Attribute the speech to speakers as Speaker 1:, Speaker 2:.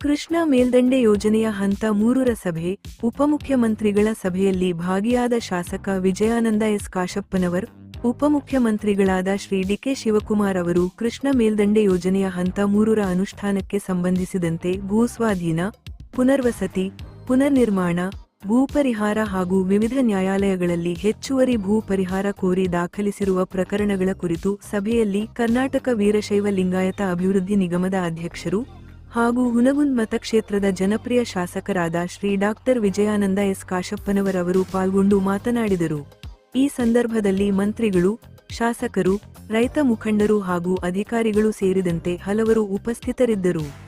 Speaker 1: ಕೃಷ್ಣ ಮೇಲ್ದಂಡೆ ಯೋಜನೆಯ ಹಂತ ಮೂರರ ಸಭೆ, ಉಪಮುಖ್ಯಮಂತ್ರಿಗಳ ಸಭೆಯಲ್ಲಿ ಭಾಗಿಯಾದ ಶಾಸಕ ವಿಜಯಾನಂದ ಎಸ್ ಕಾಶಪ್ಪನವರ್, ಉಪಮುಖ್ಯಮಂತ್ರಿಗಳಾದ ಶ್ರೀ ಡಿಕೆ ಶಿವಕುಮಾರ್ ಅವರು ಕೃಷ್ಣ ಮೇಲ್ದಂಡೆ ಯೋಜನೆಯ ಹಂತ ಮೂರರ ಅನುಷ್ಠಾನಕ್ಕೆ ಸಂಬಂಧಿಸಿದಂತೆ ಭೂಸ್ವಾಧೀನ, ಪುನರ್ವಸತಿ, ಪುನರ್ನಿರ್ಮಾಣ, ಭೂಪರಿಹಾರ ಹಾಗೂ ವಿವಿಧ ನ್ಯಾಯಾಲಯಗಳಲ್ಲಿ ಹೆಚ್ಚುವರಿ ಭೂ ಪರಿಹಾರ ಕೋರಿ ದಾಖಲಿಸಿರುವ ಪ್ರಕರಣಗಳ ಕುರಿತು ಸಭೆಯಲ್ಲಿ ಕರ್ನಾಟಕ ವೀರಶೈವ ಲಿಂಗಾಯತ ಅಭಿವೃದ್ಧಿ ನಿಗಮದ ಅಧ್ಯಕ್ಷರು ಹಾಗೂ ಹುನಗುಂದ್ ಮತಕ್ಷೇತ್ರದ ಜನಪ್ರಿಯ ಶಾಸಕರಾದ ಶ್ರೀ ಡಾಕ್ಟರ್ ವಿಜಯಾನಂದ ಎಸ್. ಕಾಶಪ್ಪನವರವರು ಪಾಲ್ಗೊಂಡು ಮಾತನಾಡಿದರು. ಈ ಸಂದರ್ಭದಲ್ಲಿ ಮಂತ್ರಿಗಳು, ಶಾಸಕರು, ರೈತ ಮುಖಂಡರು ಹಾಗೂ ಅಧಿಕಾರಿಗಳು ಸೇರಿದಂತೆ ಹಲವರು ಉಪಸ್ಥಿತರಿದ್ದರು.